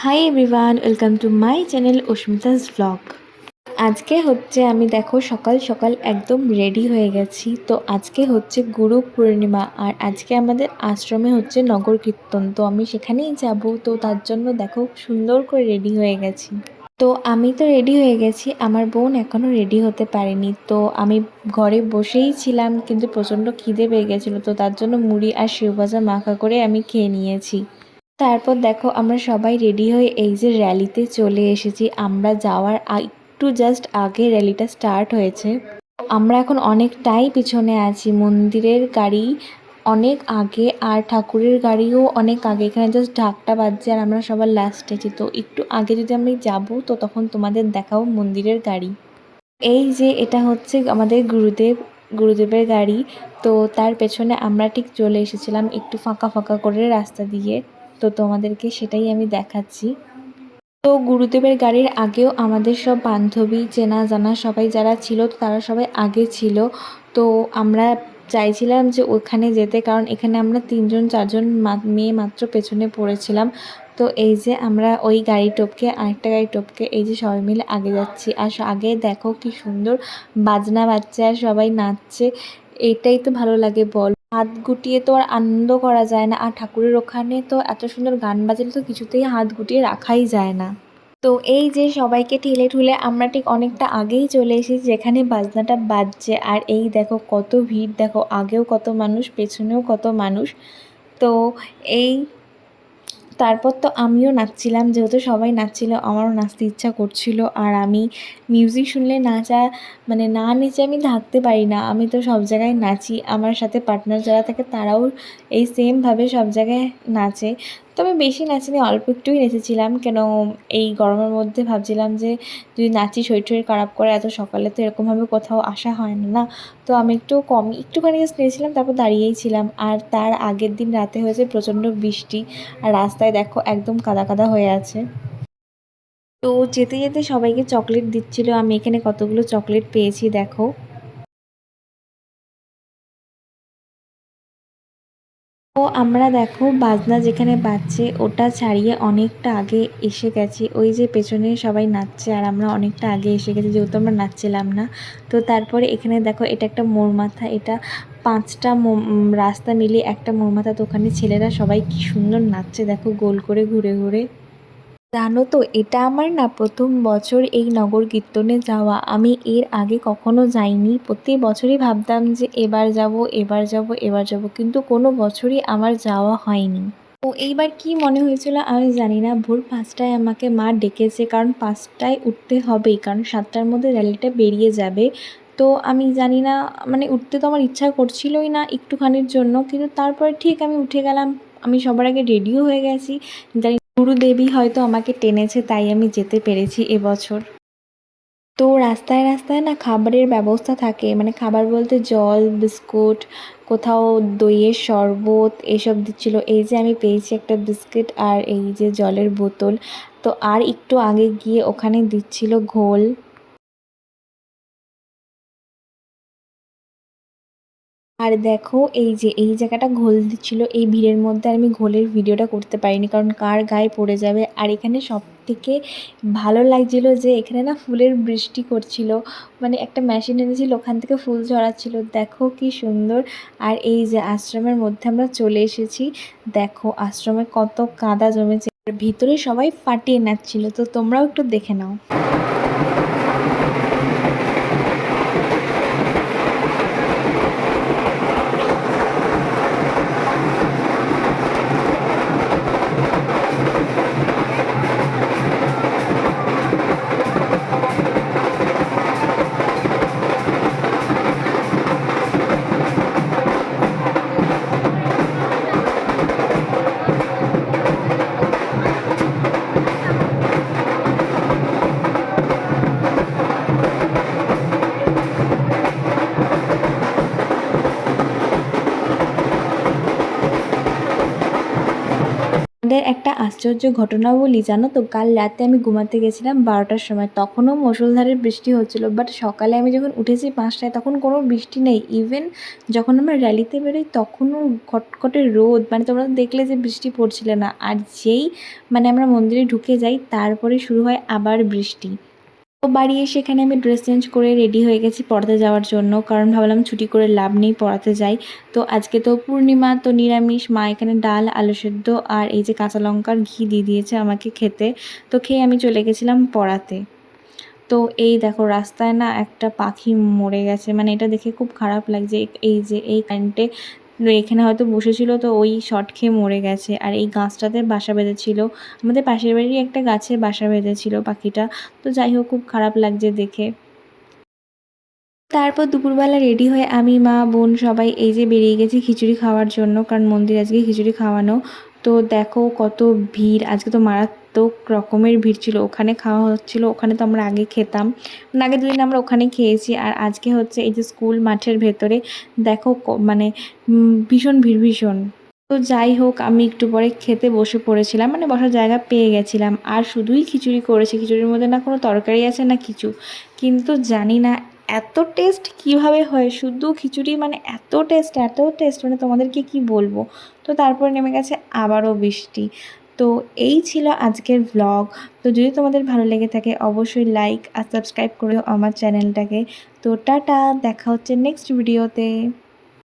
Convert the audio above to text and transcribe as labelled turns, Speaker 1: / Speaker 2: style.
Speaker 1: hi everyone welcome to my channel Asmita's blog আজকে হচ্ছে আমি দেখো সকাল সকাল একদম রেডি হয়ে গেছি। তো আজকে হচ্ছে গুরু পূর্ণিমা আর আজকে আমাদের আশ্রমে হচ্ছে নগর কীর্তন। তো আমি সেখানেই যাব। তো তার জন্য দেখো সুন্দর করে রেডি হয়ে গেছি। তো আমি তো রেডি হয়ে গেছি। আমার বোন এখনও রেডি হতে পারেনি। তো আমি ঘরে বসেই ছিলাম কিন্তু প্রচণ্ড খিদে পেয়ে গেছিল। তো তার জন্য মুড়ি আর শিবভাজা মাখা করে আমি খেয়ে নিয়েছি। তারপর দেখো আমরা সবাই রেডি হয়ে এই যে র্যালিতে চলে এসেছি। আমরা যাওয়ার একটু জাস্ট আগে র্যালিটা স্টার্ট হয়েছে। আমরা এখন অনেকটাই পিছনে আছি। মন্দিরের গাড়ি অনেক আগে আর ঠাকুরের গাড়িও অনেক আগে। এখানে জাস্ট ঢাকটা বাজছে আর আমরা সবার লাস্টে আছি। তো একটু আগে যদি আমি যাব, তো তখন তোমাদের দেখাবো মন্দিরের গাড়ি। এই যে এটা হচ্ছে আমাদের গুরুদেব, গুরুদেবের গাড়ি। তো তার পেছনে আমরা ঠিক চলে এসেছিলাম একটু ফাঁকা ফাঁকা করে রাস্তা দিয়ে। তো তোমাদেরকে সেটাই আমি দেখাচ্ছি। তো গুরুদেবের গাড়ির আগেও আমাদের সব বান্ধবী চেনা জানা সবাই যারা ছিল, তো তারা সবাই আগে ছিল। তো আমরা চাইছিলাম যে ওখানে যেতে, কারণ এখানে আমরা তিনজন, চারজন মেয়ে মাত্র পেছনে পড়েছিলাম। তো এই যে আমরা ওই গাড়ি টপকে, আরেকটা গাড়ি টপকে, এই যে সবাই মিলে আগে যাচ্ছি। আর আগে দেখো কি সুন্দর বাজনা বাজছে আর সবাই নাচছে। এইটাই তো ভালো লাগে বল হাত গুটিয়ে তো আর আনন্দ করা যায় না। আর ঠাকুরের ওখানে তো এত সুন্দর গান বাজলে তো কিছুতেই হাত গুটিয়ে রাখাই যায় না। তো এই যে সবাইকে ঠেলে ঠুলে আমরা ঠিক অনেকটা আগেই চলে এসেছি যেখানে বাজনাটা বাজছে। আর এই দেখো কত ভিড়, দেখো আগেও কত মানুষ, পেছনেও কত মানুষ। তো এই তারপর তো আমিও নাচছিলাম, যেহেতু সবাই নাচছিল, আমারও নাচতে ইচ্ছা করছিল। আর আমি মিউজিক শুনলে নাচা মানে না নেচে আমি থাকতে পারি না। আমি তো সব জায়গায় নাচি। আমার সাথে পার্টনার যারা থাকে, তারাও এই সেমভাবে সব জায়গায় নাচে। তবে বেশি নাচিনি, অল্প একটুই নেচেছিলাম। কেন এই গরমের মধ্যে ভাবছিলাম যে, যদি নাচি শরীর টরীর খারাপ করে, এত সকালে তো এরকমভাবে কোথাও আসা হয় না না? তো আমি একটু কম, একটুখানি জাস্ট নেচেছিলাম, তারপর দাঁড়িয়েই ছিলাম। আর তার আগের দিন রাতে হয়েছে প্রচণ্ড বৃষ্টি। আর রাস্তায় দেখো, একদম কাদা কাদা হয়ে আছে। তো যেতে যেতে সবাইকে চকলেট দিচ্ছিল। আমি এখানে কতগুলো চকলেট পেয়েছি, দেখো। তো আমরা দেখো বাজনা যেখানে বাজছে, ওটা ছাড়িয়ে অনেকটা আগে এসে গেছি। ওই যে পেছনে সবাই নাচছে আর আমরা অনেকটা আগে এসে গেছি, যেহেতু আমরা নাচছিলাম না। তো তারপরে এখানে দেখো, এটা একটা মোর মাথা এটা পাঁচটা রাস্তা মিলিয়ে একটা মোর মাথা তো ওখানে ছেলেরা সবাই কি সুন্দর নাচছে, দেখো গোল করে ঘুরে ঘুরে। জানো তো, এটা আমার না প্রথম বছর এই নগর কীর্তনে যাওয়া। আমি এর আগে কখনো যাইনি। প্রতি বছরই ভাবতাম যে এবার যাব এবার যাব এবার যাব, কিন্তু কোনো বছরই আমার যাওয়া হয়নি। তো এইবার কি মনে হয়েছিল আমি জানি না। ভোর পাঁচটায় আমাকে মা ডেকেছে, কারণ পাঁচটায় উঠতে হবেই, কারণ সাতটার মধ্যে র্যালিটা বেরিয়ে যাবে। তো আমি জানি না মানে উঠতে তো আমার ইচ্ছা করছিলই না একটুখানির জন্য, কিন্তু তারপরে ঠিক আমি উঠে গেলাম। আমি সবার আগে রেডিও হয়ে গেছি। জানি গুরুদেবী হয়তো আমাকে টেনেছে, তাই আমি যেতে পেরেছি এবছর। তো রাস্তায় রাস্তায় না খাবারের ব্যবস্থা থাকে মানে খাবার বলতে জল, বিস্কুট, কোথাও দইয়ের শরবত এসব দিচ্ছিল। এই যে আমি পেয়েছি একটা বিস্কিট আর এই যে জলের বোতল। তো আর একটু আগে গিয়ে ওখানে দিচ্ছিল ঘোল। আর দেখো, এই যে, এই জায়গাটা ঘোল দিচ্ছিল, এই ভিড়ের মধ্যে আমি ঘোলের ভিডিওটা করতে পারিনি, কারণ কার গায়ে পড়ে যাবে। আর এখানে সব থেকে ভালো লাগছিল যে, এখানে না ফুলের বৃষ্টি করছিল মানে একটা মেশিন এনেছিল, ওখান থেকে ফুল ঝরাচ্ছিল। দেখো কি সুন্দর। আর এই যে, আশ্রমের মধ্যে আমরা চলে এসেছি। দেখো, আশ্রমে কত কাদা জমেছে। ভিতরে সবাই ফাটিয়ে নাচছিল, তো তোমরাও একটু দেখে নাও। আমাদের একটা আশ্চর্য ঘটনা বলি, জানো তো? কাল রাতে আমি ঘুমাতে গেছিলাম বারোটার সময়। তখনও মুসলধারে বৃষ্টি হচ্ছিল বাট সকালে আমি যখন উঠেছি পাঁচটায়, তখন কোনো বৃষ্টি নেই। ইভেন যখন আমরা র্যালিতে বেরোই, তখনও খটখটে রোদ। মানে তোমরা দেখলে যে বৃষ্টি পড়ছিল না। আর যেই মানে আমরা মন্দিরে ঢুকে যাই, তারপরে শুরু হয় আবার বৃষ্টি। বাড়ি এসে এখানে আমি ড্রেস চেঞ্জ করে রেডি হয়ে গেছি পড়াতে যাওয়ার জন্য। কারণ ভাবলাম ছুটি করে লাভ নেই, পড়াতে যাই। তো আজকে তো পূর্ণিমা, তো নিরামিষ, মা এখানে ডাল, আলু সেদ্ধ আর এই যে কাঁচা লঙ্কার ঘি দিয়ে দিয়েছে আমাকে খেতে। তো খেয়ে আমি চলে গেছিলাম পড়াতে। তো এই দেখো রাস্তায় না একটা পাখি মরে গেছে। মানে এটা দেখে খুব খারাপ লাগছে। এই যে এই কারেন্টে এখানে হয়তো বসেছিল তো ওই শট খেয়ে মরে গেছে। আর এই গাছটাতে বাসা বেঁধেছিল। আমাদের পাশের বাড়ির একটা গাছে বাসা বেঁধেছিল পাখিটা। তো যাই হোক, খুব খারাপ লাগছে দেখে। তারপর দুপুরবেলা রেডি হয়ে আমি, মা, বোন সবাই এই যে বেরিয়ে গেছি খিচুড়ি খাওয়ার জন্য। কারণ মন্দির আজকে খিচুড়ি খাওয়ানো। তো দেখো কত ভিড়। আজকে তো মারাত্মক রকমের ভিড় ছিল, ওখানে খাওয়া হচ্ছিল, ওখানে তো আমরা আগে খেতাম। মানে আগে দুদিন আমরা ওখানে খেয়েছি আর আজকে হচ্ছে এই যে স্কুল মাঠের ভেতরে, দেখো মানে ভীষণ ভিড়, ভীষণ। তো যাই হোক, আমি একটু পরে খেতে বসে পড়েছিলাম মানে বসার জায়গা পেয়ে গেছিলাম। আর শুধুই খিচুড়ি করেছে, খিচুড়ির মধ্যে না কোনো তরকারি আছে না কিছু। কিন্তু জানি না এত টেস্ট কীভাবে হয়, শুধু খিচুড়ি মানে এত টেস্ট এত টেস্ট মানে তোমাদেরকে কি বলব? তো তারপর নেমে গেছে আবারও বৃষ্টি। তো এই ছিল আজকের ব্লগ তো যদি তোমাদের ভালো লেগে থাকে, অবশ্যই লাইক আর সাবস্ক্রাইব করে আমার চ্যানেলটাকে তো টাটা, দেখা হচ্ছে নেক্সট ভিডিওতে